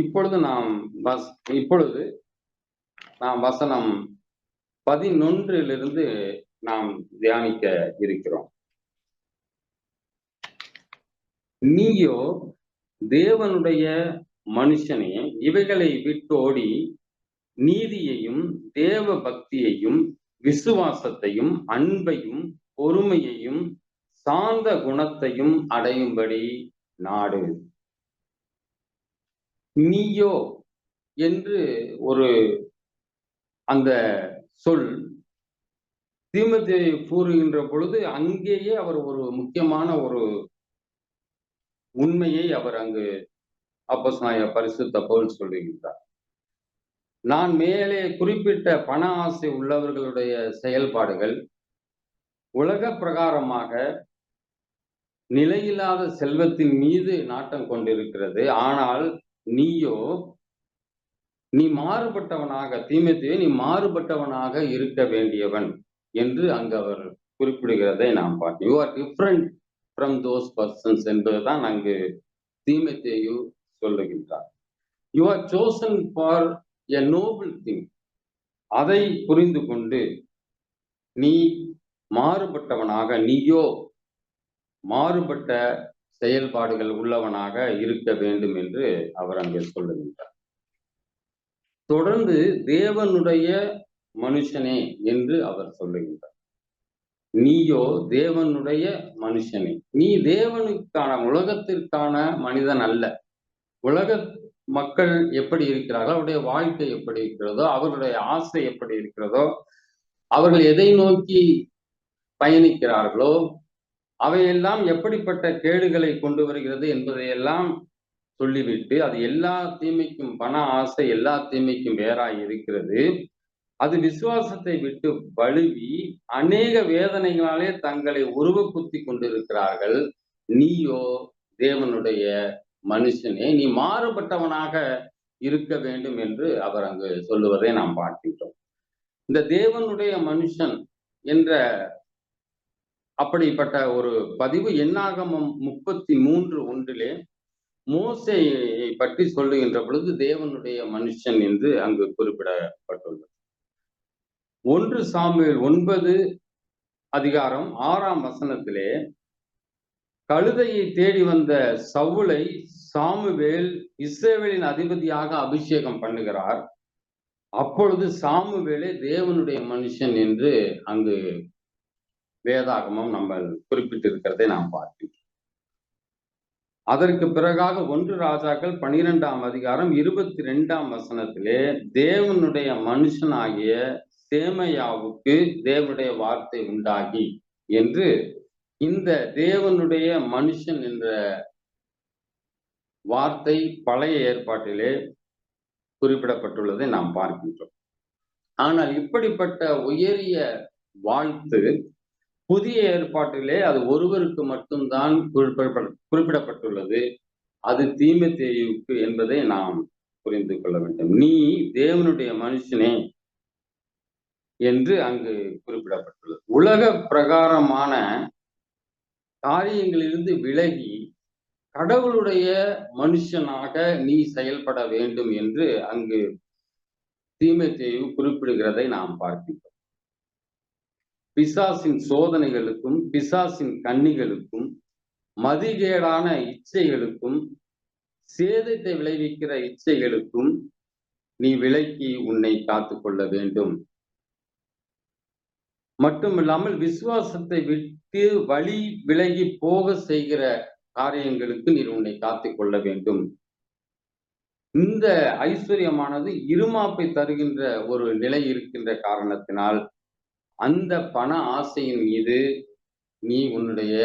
இப்பொழுது நாம் வஸ் இப்பொழுது நாம் வசனம் பதினொன்றிலிருந்து நாம் தியானிக்க இருக்கிறோம். நீயோ தேவனுடைய மனுஷனே இவைகளை விட்டோடி நீதியையும் தேவ பக்தியையும் விசுவாசத்தையும் அன்பையும் பொறுமையையும் சாந்த குணத்தையும் அடையும்படி நாடு. நீயோ என்று ஒரு அந்த சொல் தீமத்தை கூறுகின்ற பொழுது அங்கேயே அவர் ஒரு முக்கியமான ஒரு உண்மையை அவர் அங்கு அப்போஸ்நாய பரிசுத்த பவுல் சொல்லுகின்றார் நான் மேலே குறிப்பிட்ட பண ஆசை உள்ளவர்களுடைய செயல்பாடுகள் உலக பிரகாரமாக நிலையில்லாத செல்வத்தின் மீது நாட்டம் கொண்டிருக்கிறது. ஆனால் நீயோ நீ மாறுபட்டவனாக தீமைத்தே நீ மாறுபட்டவனாக இருக்க வேண்டியவன் என்று அங்கு அவர் குறிப்பிடுகிறதை நாம் பார்த்தோம் you are different from those persons என்பதுதான் அங்கு தீமைத்தேயு சொல்லுகின்றார். You are chosen for a noble thing அதை புரிந்து கொண்டு நீ மாறுபட்டவனாக நீயோ மாறுபட்ட செயல்பாடுகள் உள்ளவனாக இருக்க வேண்டும் என்று அவர் அங்கே சொல்லுகின்றார். தொடர்ந்து தேவனுடைய மனுஷனே என்று அவர் சொல்லுகின்றார். நீயோ தேவனுடைய மனுஷனே. நீ தேவனுக்கான உலகத்திற்கான மனிதன் அல்ல. உலக மக்கள் எப்படி இருக்கிறார்களோ? அவருடைய வாழ்க்கை எப்படி இருக்கிறதோ அவர்களுடைய ஆசை எப்படி இருக்கிறதோ அவர்கள் எதை நோக்கி பயணிக்கிறார்களோ அவையெல்லாம் எப்படிப்பட்ட கேடுகளை கொண்டு வருகிறது என்பதையெல்லாம் சொல்லிவிட்டு அது எல்லா தீமைக்கும் பண ஆசை எல்லா தீமைக்கும் வேறாய் இருக்கிறது. அது விசுவாசத்தை விட்டு வழுவி அநேக வேதனைகளாலே தங்களை உருவ குத்தி கொண்டிருக்கிறார்கள். நீயோ தேவனுடைய மனுஷனே நீ மாறுபட்டவனாக இருக்க வேண்டும் என்று அவர் அங்கு சொல்லுவதை நாம் பார்க்கின்றோம். இந்த தேவனுடைய மனுஷன் என்ற அப்படிப்பட்ட ஒரு பதிவு எண்ணாகமம் முப்பத்தி மூன்று ஒன்றிலே மோசையை பற்றி சொல்லுகின்ற பொழுது தேவனுடைய மனுஷன் என்று அங்கு குறிப்பிடப்பட்டுள்ளது. ஒன்று சாமியில் ஒன்பது அதிகாரம் ஆறாம் வசனத்திலே கழுதையை தேடி வந்த சவுளை சாமுவேல் இஸ்ரேவேலின் அதிபதியாக அபிஷேகம் பண்ணுகிறார். அப்பொழுது சாமுவேலே தேவனுடைய மனுஷன் என்று அங்கு வேதாகமம் நம்ம குறிப்பிட்டிருக்கிறதை நாம் பார்க்கிறோம் அதற்கு பிறகாக ஒன்று ராஜாக்கள் பனிரெண்டாம் அதிகாரம் இருபத்தி ரெண்டாம் வசனத்திலே தேவனுடைய மனுஷனாகிய சேமையாவுக்கு தேவனுடைய வார்த்தை உண்டாகி என்று இந்த தேவனுடைய மனுஷன் என்ற வார்த்தை பழைய ஏற்பாட்டிலே குறிப்பிடப்பட்டுள்ளதை நாம் பார்க்கின்றோம். ஆனால் இப்படிப்பட்ட உயரிய வாழ்த்து புதிய ஏற்பாட்டிலே அது ஒருவருக்கு மட்டும்தான் குறிப்பிடப்பட்டுள்ளது. அது தீமை தேயுக்கு என்பதை நாம் புரிந்து கொள்ள வேண்டும். நீ தேவனுடைய மனுஷனே என்று அங்கு குறிப்பிடப்பட்டுள்ளது. உலக பிரகாரமான காரியங்களிலிருந்து விலகி கடவுளுடைய மனுஷனாக நீ செயல்பட வேண்டும் என்று அங்கு தீமை தேய்வு குறிப்பிடுகிறதை நாம் பார்க்கின்றோம். பிசாசின் சோதனைகளுக்கும் பிசாசின் கண்ணிகளுக்கும் மதிகேடான இச்சைகளுக்கும் சேதத்தை விளைவிக்கிற இச்சைகளுக்கும் நீ விலக்கி உன்னை காத்து கொள்ள வேண்டும். மட்டுமில்லாமல் விசுவாசத்தை விட்டு வழி விலகி போக செய்கிற காரியங்களுக்கு நீ உன்னை காத்து கொள்ள வேண்டும். இந்த ஐஸ்வர்யமானது இருமாப்பை தருகின்ற ஒரு நிலை இருக்கின்ற காரணத்தினால் அந்த பண ஆசையின் மீது நீ உன்னுடைய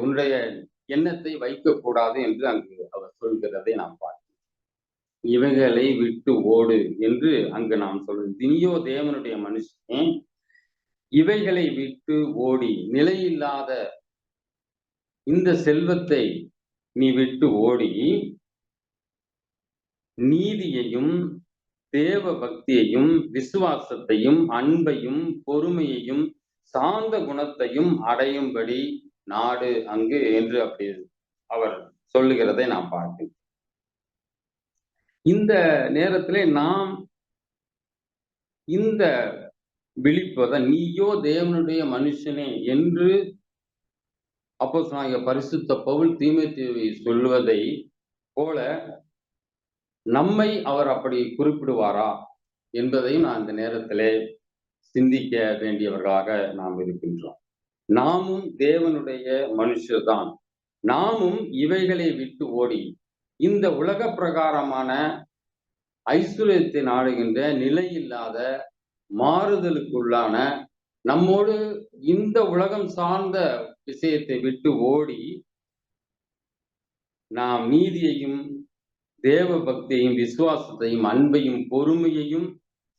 உன்னுடைய எண்ணத்தை வைக்கக்கூடாது என்று அங்கு அவர் சொல்கிறதை நாம் பார்க்கிறோம். இவைகளை விட்டு ஓடு என்று அங்கு நாம் சொல்றோம் தினியோ தேவனுடைய மனுஷனே இவைகளை விட்டு ஓடி நிலையில்லாத இந்த செல்வத்தை நீ விட்டு ஓடி நீதியையும் தேவ பக்தியையும் விசுவாசத்தையும் அன்பையும் பொறுமையையும் சாந்த குணத்தையும் அடையும்படி நாடு அங்கு என்று அப்படி அவர் சொல்லுகிறதை நாம் பார்க்கிறோம். இந்த நேரத்திலே நாம் இந்த விழிப்பதை நீயோ தேவனுடைய மனுஷனே என்று அப்போ பரிசுத்த பவுல் தீமைத்தேவை சொல்லுவதை போல நம்மை அவர் அப்படி குறிப்பிடுவாரா என்பதையும் நான் இந்த நேரத்திலே சிந்திக்க வேண்டியவர்களாக நாம் இருக்கின்றோம். நாமும் தேவனுடைய மனுஷர்தான். நாமும் இவைகளை விட்டு ஓடி இந்த உலக பிரகாரமான ஐஸ்வர்யத்தை நாடுகின்ற நிலை இல்லாத மாறுதலுக்குள்ளான நம்மோடு இந்த உலகம் சார்ந்த விஷயத்தை விட்டு ஓடி நாம் நீதியையும் தேவ பக்தியையும் விசுவாசத்தையும் அன்பையும் பொறுமையையும்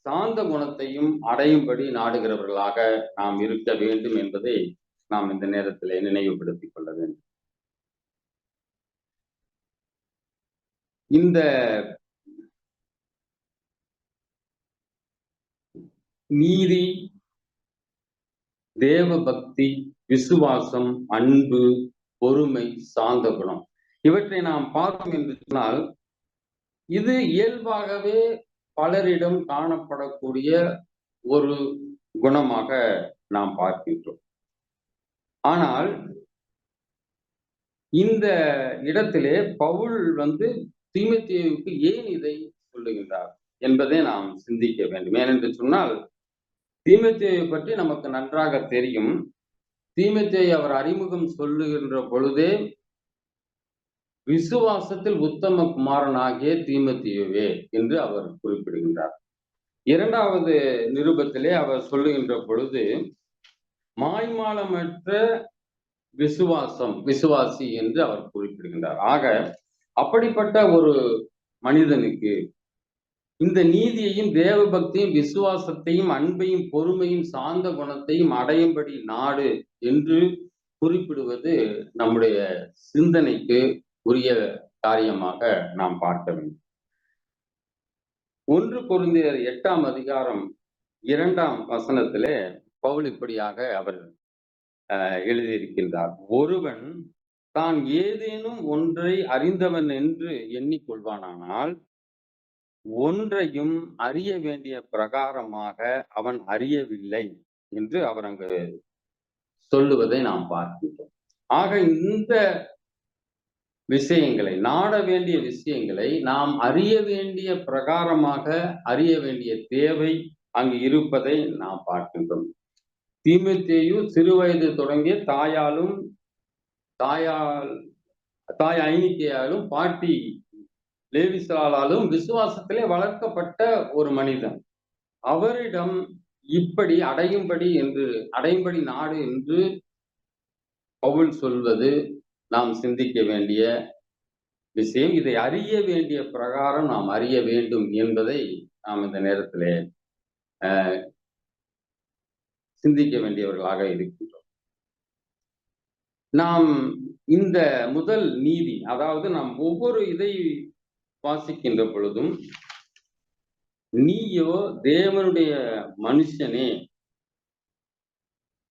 சாந்த குணத்தையும் அடையும்படி நாடுகிறவர்களாக நாம் இருக்க வேண்டும் என்பதை நாம் இந்த நேரத்தில் நினைவுபடுத்திக் கொள்ள வேண்டும். இந்த நீதி தேவ பக்தி விசுவாசம் அன்பு பொறுமை சாந்த குணம் இவற்றை நாம் பார்த்தோம் என்று சொன்னால் இது இயல்பாகவே பலரிடம் காணப்படக்கூடிய ஒரு குணமாக நாம் பார்க்கின்றோம். ஆனால் இந்த இடத்திலே பவுல் வந்து தீமத்தேவுக்கு ஏன் இதை சொல்லுகின்றார் என்பதை நாம் சிந்திக்க வேண்டும். ஏனென்று சொன்னால் தீமத்தேவை பற்றி நமக்கு நன்றாக தெரியும். தீமத்தேவை அவர் அறிமுகம் சொல்லுகின்ற பொழுதே விசுவாசத்தில் உத்தம குமாரனாகிய தீமத்தேவே என்று அவர் குறிப்பிடுகின்றார். இரண்டாவது நிருபத்திலே அவர் சொல்லுகின்ற பொழுது மாய்மாலமற்ற விசுவாசம் விசுவாசி என்று அவர் குறிப்பிடுகின்றார். ஆக அப்படிப்பட்ட ஒரு மனிதனுக்கு இந்த நீதியையும் தேவபக்தியும் விசுவாசத்தையும் அன்பையும் பொறுமையும் சார்ந்த குணத்தையும் அடையும்படி நாடு என்று குறிப்பிடுவது நம்முடைய சிந்தனைக்கு உரிய காரியமாக நாம் பார்க்க வேண்டும். ஒன்று பொருந்தியர் எட்டாம் அதிகாரம் இரண்டாம் வசனத்திலே பவுல் இப்படியாக அவர் எழுதியிருக்கின்றார். ஒருவன் தான் ஏதேனும் ஒன்றை அறிந்தவன் என்று எண்ணிக்கொள்வானானால் ஒன்றையும் அறிய வேண்டிய பிரகாரமாக அவன் அறியவில்லை என்று அவர் அங்கு சொல்லுவதை நாம் பார்க்கின்றோம். ஆக இந்த விஷயங்களை நாட வேண்டிய விஷயங்களை நாம் அறிய வேண்டிய பிரகாரமாக அறிய வேண்டிய தேவை அங்கு இருப்பதை நாம் பார்க்கின்றோம். தீமத்தேயு சிறு வயது தொடங்கிய தாயாலும் தாயால் தாய் ஐனிக்கையாலும் பாட்டி லேவிசலாலும் விசுவாசத்திலே வளர்க்கப்பட்ட ஒரு மனிதன். அவரிடம் இப்படி அடையும்படி என்று அடையும்படி நாடு என்று பவுல் சொல்வது நாம் சிந்திக்க வேண்டிய விஷயம் இதை அறிய வேண்டிய பிரகாரம் நாம் அறிய வேண்டும் என்பதை நாம் இந்த நேரத்திலே சிந்திக்க வேண்டியவர்களாக இருக்கின்றோம். நாம் இந்த முதல் நீதி அதாவது நாம் ஒவ்வொரு இதை வாசிக்கின்ற பொழுதும் நீயோ தேவனுடைய மனுஷனே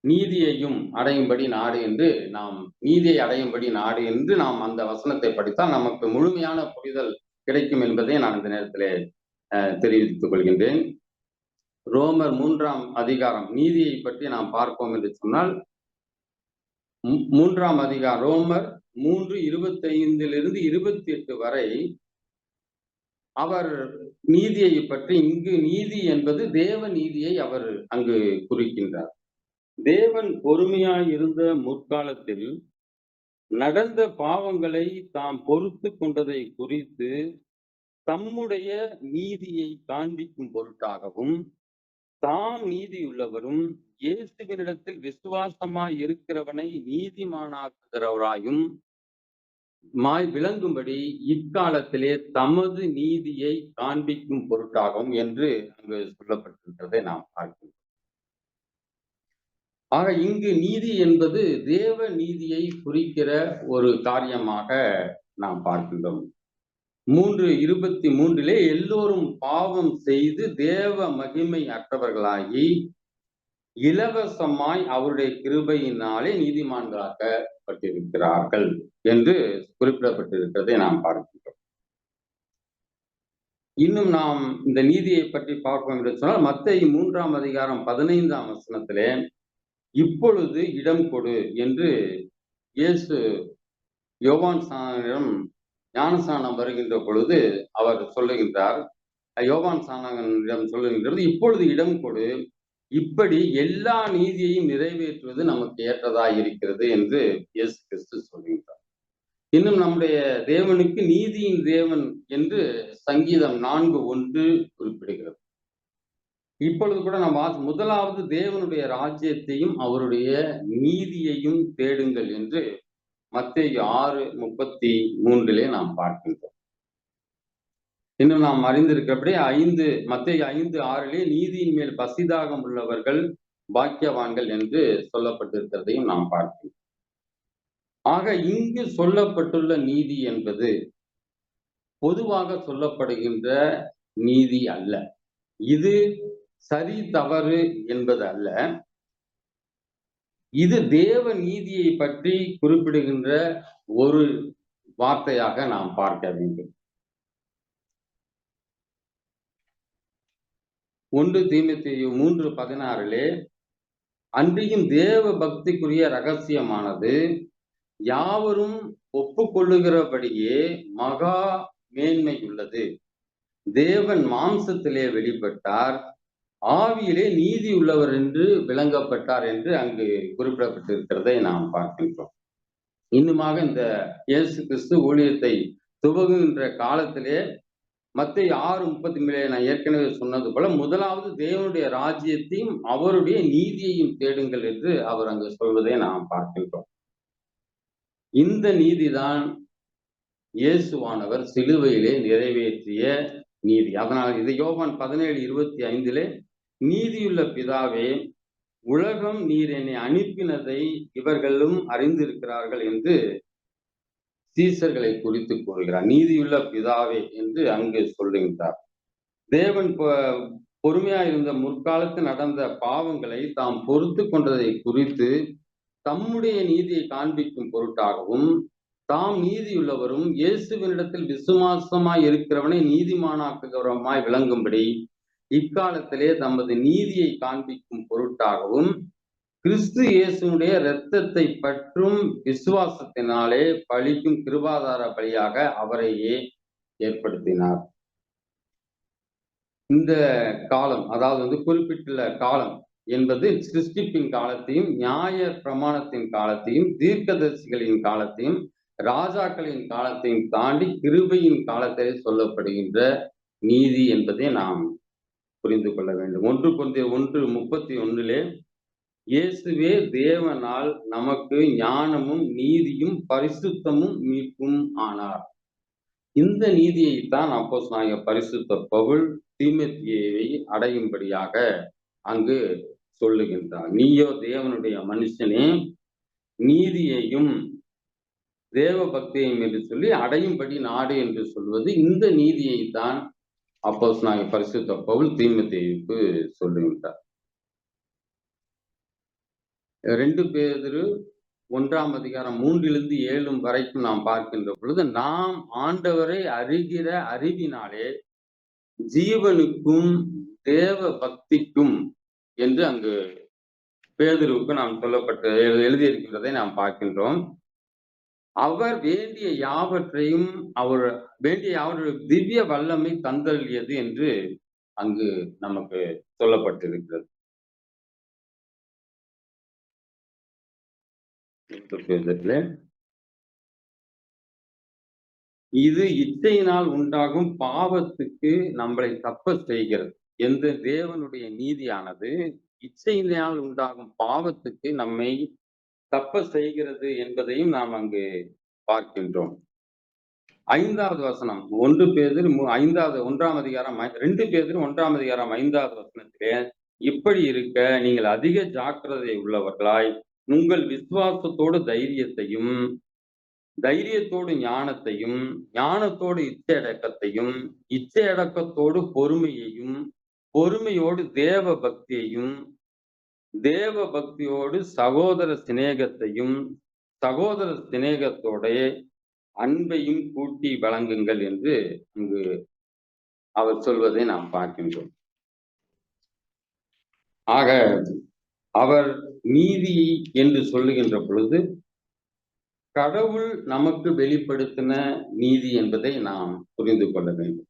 நீதியையும் அடையும்படி நாடு என்று நாம் நீதியை அடையும்படி நாடு என்று நாம் அந்த வசனத்தை படித்தால் நமக்கு முழுமையான புரிதல் கிடைக்கும் என்பதை நான் இந்த நேரத்திலே தெரிவித்துக் கொள்கின்றேன். ரோமர் மூன்றாம் அதிகாரம் நீதியை பற்றி நாம் பார்ப்போம் என்று சொன்னால் மூன்றாம் அதிகாரம் ரோமர் மூன்று இருபத்தி ஐந்திலிருந்து இருபத்தி எட்டு வரை அவர் நீதியை பற்றி இங்கு நீதி என்பது தேவ நீதியை அவர் அங்கு குறிக்கின்றார். தேவன் பொறுமையாய் இருந்த முற்காலத்தில் நடந்த பாவங்களை தாம் பொறுத்து கொண்டதை குறித்து தம்முடைய நீதியை காண்பிக்கும் பொருட்டாகவும் தாம் நீதியுள்ளவரும் இயேசுவினிடத்தில் விசுவாசமாய் இருக்கிறவனை நீதிமானாக்குகிறவராயும் மாய் விளங்கும்படி இக்காலத்திலே தமது நீதியை காண்பிக்கும் பொருட்டாகும் என்று அங்கு சொல்லப்பட்டிருக்கிறதை நாம் பார்க்கிறோம் ஆக இங்கு நீதி என்பது தேவ நீதியை குறிக்கிற ஒரு காரியமாக நாம் பார்க்கின்றோம். மூன்று இருபத்தி மூன்றிலே எல்லோரும் பாவம் செய்து தேவ மகிமை அற்றவர்களாகி இலவசமாய் அவருடைய கிருபையினாலே நீதிமான்களாக்கப்பட்டிருக்கிறார்கள் என்று குறிப்பிடப்பட்டிருக்கிறதை நாம் பார்க்கின்றோம். இன்னும் நாம் இந்த நீதியை பற்றி பார்ப்போம் என்று சொன்னால் மத்திய மூன்றாம் அதிகாரம் பதினைந்தாம் வசனத்திலே இப்பொழுது இடம் கொடு என்று இயேசு யோவான் சாணனிடம் ஞானசானம் வருகின்ற பொழுது அவர் சொல்லுகின்றார். யோவான் சாணகனிடம் சொல்லுகின்றது இப்பொழுது இடம் கொடு. இப்படி எல்லா நீதியையும் நிறைவேற்றுவது நமக்கு ஏற்றதாக இருக்கிறது என்று இயேசு கிறிஸ்து சொல்கின்றார் இன்னும் நம்முடைய தேவனுக்கு நீதியின் தேவன் என்று சங்கீதம் நான்கு ஒன்று குறிப்பிடுகிறது. இப்பொழுது கூட நாம் வாசி முதலாவது தேவனுடைய ராஜ்யத்தையும் அவருடைய நீதியையும் தேடுங்கள் என்று மத்திய ஆறு முப்பத்தி மூன்றிலே நாம் பார்க்கின்றோம். இன்னும் நாம் அறிந்திருக்கிறபடி ஐந்து மத்திய ஐந்து ஆறிலே நீதியின் மேல் பசிதாகம் உள்ளவர்கள் பாக்கியவான்கள் என்று சொல்லப்பட்டிருக்கிறதையும் நாம் பார்க்கிறோம் ஆக இங்கு சொல்லப்பட்டுள்ள நீதி என்பது பொதுவாக சொல்லப்படுகின்ற நீதி அல்ல. இது சரி தவறு என்பது அல்ல. இது தேவ நீதியை பற்றி குறிப்பிடுகின்ற ஒரு வார்த்தையாக நாம் பார்க்க வேண்டும். ஒன்று தீமத்தி மூன்று பதினாறிலே அன்றியும் தேவ பக்திக்குரிய ரகசியமானது யாவரும் ஒப்புக்கொள்ளுகிறபடியே மகா மேன்மை உள்ளது தேவன் மாம்சத்திலே வெளிப்பட்டார் ஆவியிலே நீதி உள்ளவர் என்று விளங்கப்பட்டார் என்று அங்கு குறிப்பிடப்பட்டிருக்கிறதை நாம் பார்க்கின்றோம். இன்னுமாக இந்த இயேசு கிறிஸ்து ஊழியத்தை துவங்குகின்ற காலத்திலே மத்திய ஆறு முப்பத்தி மேலே நான் ஏற்கனவே சொன்னது போல முதலாவது தேவனுடைய ராஜ்யத்தையும் அவருடைய நீதியையும் தேடுங்கள் என்று அவர் அங்கு சொல்வதை நாம் பார்க்கின்றோம். இந்த நீதிதான் இயேசுவானவர் சிலுவையிலே நிறைவேற்றிய நீதி. அதனால் இது யோவான் பதினேழு இருபத்தி ஐந்திலே நீதியுள்ள பிதாவே உலகம் நீர் என்னை அனுப்பினதை இவர்களும் அறிந்திருக்கிறார்கள் என்று சீசர்களை குறித்து கூறுகிறார் நீதியுள்ள பிதாவே என்று அங்கு சொல்லுகின்றார். தேவன் பொறுமையா இருந்த முற்காலத்தில் நடந்த பாவங்களை தாம் பொறுத்து கொண்டதை குறித்து தம்முடைய நீதியை காண்பிக்கும் பொருட்டாகவும் தாம் நீதியுள்ளவரும் இயேசுவினிடத்தில் விசுவாசமாய் இருக்கிறவனை நீதிமானாக்குகிறவமாய் விளங்கும்படி இக்காலத்திலே தமது நீதியை காண்பிக்கும் பொருட்டாகவும் கிறிஸ்து இயேசுடைய இரத்தத்தை பற்றும் விசுவாசத்தினாலே பழிக்கும் கிருபாதார பலியாக அவரையே ஏற்படுத்தினார். இந்த காலம் அதாவது வந்து குறிப்பிட்டுள்ள காலம் என்பது சிருஷ்டிப்பின் காலத்தையும் நியாய பிரமாணத்தின் காலத்தையும் தீர்க்கதரிசிகளின் காலத்தையும் ராஜாக்களின் காலத்தையும் தாண்டி கிருபையின் காலத்திலே சொல்லப்படுகின்ற நீதி என்பதை நாம் புரிந்து கொள்ள வேண்டும். ஒன்று கொண்டு ஒன்று முப்பத்தி ஒன்றிலே இயேசுவே தேவனால் நமக்கு ஞானமும் நீதியும் பரிசுத்தமும் மீட்பும் ஆனார். இந்த நீதியைத்தான் அப்போஸ் நாய பரிசுத்த பவுல் தீமத்தியை அடையும்படியாக அங்கு சொல்லுகின்றார். நீயோ தேவனுடைய மனுஷனே நீதியையும் தேவ பக்தியையும் என்று சொல்லி அடையும்படி நாடு என்று சொல்வது இந்த நீதியை தான் அப்போஸ் நாய பரிசுத்த பவுல் தீமத்தேயுக்கு சொல்லுகின்றார் ரெண்டு பேர் ஒன்றாம் அதிகாரம் மூன்றிலிருந்து ஏழும் வரைக்கும் நாம் பார்க்கின்ற பொழுது நாம் ஆண்டவரை அறிகிற அறிவினாலே ஜீவனுக்கும் தேவ பக்திக்கும் என்று அங்கு பேதருவுக்கு நாம் சொல்லப்பட்டு எழுதியிருக்கின்றதை நாம் பார்க்கின்றோம். அவர் வேண்டிய யாவற்றையும் அவர் வேண்டிய அவருடைய திவ்ய வல்லமை தந்தள்ளியது என்று அங்கு நமக்கு சொல்லப்பட்டிருக்கிறது. இது இச்சையினால் உண்டாகும் பாவத்துக்கு நம்மளை தப்ப செய்கிறது. எந்த தேவனுடைய நீதியானது இச்சையினால் உண்டாகும் பாவத்துக்கு நம்மை தப்ப செய்கிறது என்பதையும் நாம் அங்கு பார்க்கின்றோம். ஐந்தாவது வசனம் ஒன்று பேர் ஐந்தாவது ஒன்றாம் அதிகாரம் ரெண்டு பேர் ஒன்றாம் அதிகாரம் ஐந்தாவது வசனத்திலே இப்படி இருக்க நீங்கள் அதிக ஜாக்கிரதை உள்ளவர்களாய் உங்கள் விசுவாசத்தோடு தைரியத்தையும் தைரியத்தோடு ஞானத்தையும் ஞானத்தோடு இச்சையடக்கத்தையும் இச்சையடக்கத்தோடு பொறுமையையும் பொறுமையோடு தேவ பக்தியையும் தேவ பக்தியோடு சகோதர சிநேகத்தையும் சகோதர சிநேகத்தோட அன்பையும் கூட்டி வழங்குங்கள் என்று அங்கு அவர் சொல்வதை நாம் பார்க்கின்றோம். ஆக அவர் நீதி என்று சொல்லுகின்ற பொழுது கடவுள் நமக்கு வெளிப்படுத்தின நீதி என்பதை நாம் புரிந்து கொள்ள வேண்டும்.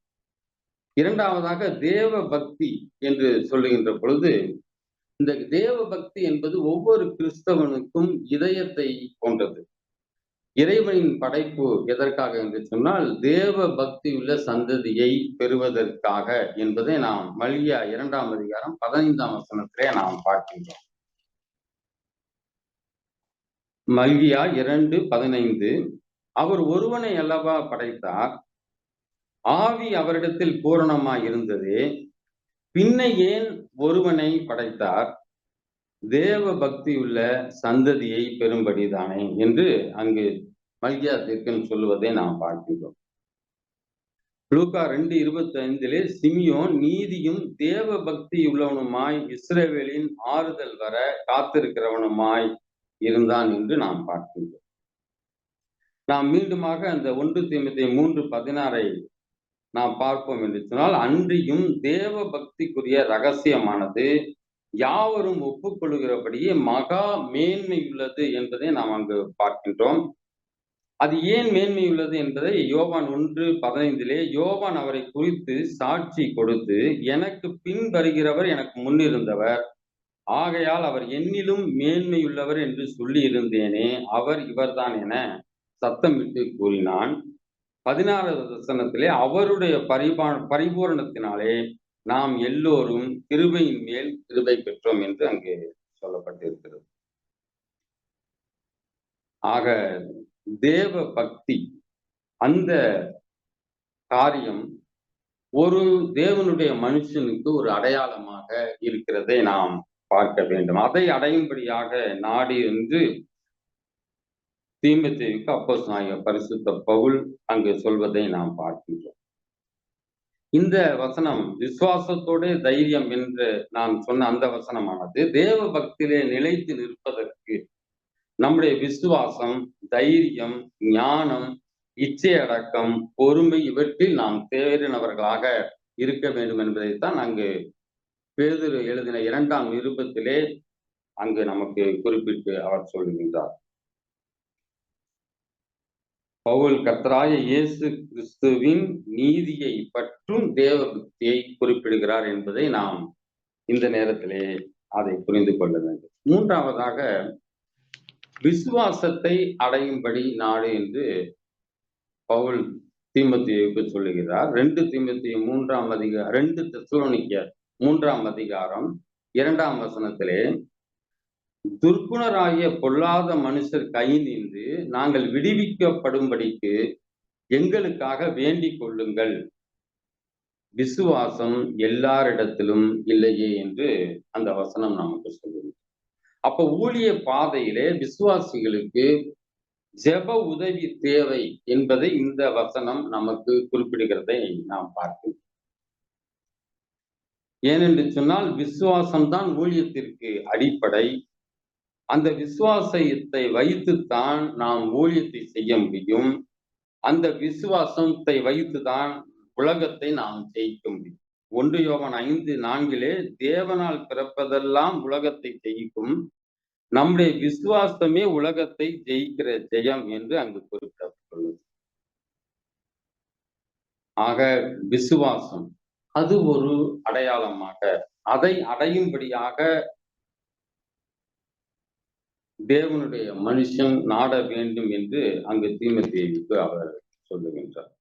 இரண்டாவதாக தேவ பக்தி என்று சொல்லுகின்ற பொழுது இந்த தேவ பக்தி என்பது ஒவ்வொரு கிறிஸ்தவனுக்கும் இதயத்தை கொண்டது. இறைவனின் படைப்பு எதற்காக என்று சொன்னால் தேவ பக்தி உள்ள சந்ததியை பெறுவதற்காக என்பதை நாம் மல்லியா இரண்டாம் அதிகாரம் பதினைந்தாம் வசனத்திலே நாம் பார்க்கின்றோம். மல்கியா இரண்டு பதினைந்து அவர் ஒருவனை அல்லவா படைத்தார்? ஆவி அவரிடத்தில் பூரணமாய் இருந்ததே பின்ன ஏன் ஒருவனை படைத்தார்? தேவ பக்தியுள்ள சந்ததியை பெறும்படிதானே என்று அங்கு மல்கியா தீர்க்கன் சொல்லுவதை நாம் பார்க்கின்றோம். லூகா ரெண்டு இருபத்தி ஐந்திலே சிமியோன் நீதியும் தேவ பக்தி உள்ளவனுமாய் இஸ்ரேவேலின் ஆறுதல் வர காத்திருக்கிறவனுமாய் இருந்தான் என்று நாம் பார்க்கின்றோம். நாம் மீண்டுமாக அந்த ஒன்று தீமத்தை மூன்று பதினாறை நாம் பார்ப்போம் என்று சொன்னால் அன்றியும் தேவ பக்திக்குரிய ரகசியமானது யாவரும் ஒப்புக்கொள்கிறபடியே மகா மேன்மை உள்ளது என்பதை நாம் அங்கு பார்க்கின்றோம். அது ஏன் மேன்மை உள்ளது என்பதை யோவான் ஒன்று பதினைந்திலே யோவான் அவரை குறித்து சாட்சி கொடுத்து எனக்கு பின் வருகிறவர் எனக்கு முன்னிருந்தவர் ஆகையால் அவர் என்னிலும் மேன்மையுள்ளவர் என்று சொல்லி இருந்தேனே அவர் இவர்தான் என சத்தமிட்டு கூறினான். பதினாறாவது வசனத்திலே அவருடைய பரிபா பரிபூரணத்தினாலே நாம் எல்லோரும் கிருபையின் மேல் கிருபை பெற்றோம் என்று அங்கே சொல்லப்பட்டிருக்கிறது. ஆக தேவ பக்தி அந்த காரியம் ஒரு தேவனுடைய மனுஷனுக்கு ஒரு அடையாளமாக இருக்கிறதை நாம் பார்க்க வேண்டும். அதை அடையும்படியாக நாடி என்று தீமத்தேவுக்கு அப்போஸ் நாயக பரிசுத்த பவுல் அங்கு சொல்வதை நாம் பார்க்கின்றோம். இந்த வசனம் விசுவாசத்தோட தைரியம் என்று நான் சொன்ன அந்த வசனமானது தேவ பக்தியிலே நிலைத்து நிற்பதற்கு நம்முடைய விசுவாசம் தைரியம் ஞானம் இச்சை அடக்கம் பொறுமை இவற்றில் நாம் தேறினவர்களாக இருக்க வேண்டும் என்பதைத்தான் அங்கு பேதுரு எழுதின இரண்டாம் விருப்பத்திலே அங்கு நமக்கு குறிப்பிட்டு அவர் சொல்கின்றார். பவுல் கத்தராய இயேசு கிறிஸ்துவின் நீதியை பற்றும் தேவ பக்தியை குறிப்பிடுகிறார் என்பதை நாம் இந்த நேரத்திலே அதை புரிந்து கொள்ள வேண்டும். மூன்றாவதாக விசுவாசத்தை அடையும்படி நாடு என்று பவுல் தீமத்தியுக்கு சொல்லுகிறார். ரெண்டு தீமத்திய மூன்றாம் அதிகாரம் ரெண்டு தெசலோனிக்க மூன்றாம் அதிகாரம் இரண்டாம் வசனத்திலே துர்க்குணராகிய பொல்லாத மனுஷர் கை நின்று நாங்கள் விடுவிக்கப்படும்படிக்கு எங்களுக்காக வேண்டிக் கொள்ளுங்கள். விசுவாசம் எல்லாரிடத்திலும் இல்லையே என்று அந்த வசனம் நமக்கு சொல்லுது. அப்ப ஊழிய பாதையிலே விசுவாசிகளுக்கு ஜெப உதவி தேவை என்பதை இந்த வசனம் நமக்கு குறிப்பிடுகிறதை நாம் பார்க்கிறோம். ஏனென்று சொன்னால் விசுவாசம்தான் ஊழியத்திற்கு அடிப்படை. அந்த விசுவாசத்தை வைத்துத்தான் நாம் ஊழியத்தை செய்ய முடியும். அந்த விசுவாசத்தை வைத்துதான் உலகத்தை நாம் ஜெயிக்க முடியும். ஒன்று யோகன் ஐந்து நான்கிலே தேவனால் பிறப்பதெல்லாம் உலகத்தை ஜெயிக்கும். நம்முடைய விசுவாசமே உலகத்தை ஜெயிக்கிற ஜெயம் என்று அங்கு குறிப்பிடப்பட்டுள்ளது. ஆக விசுவாசம் அது ஒரு அடையாளமாக அதை அடையும்படியாக தேவனுடைய மனுஷன் நாட வேண்டும் என்று அங்கு தீமத்தேவிக்கு அவர் சொல்லுகின்றார்.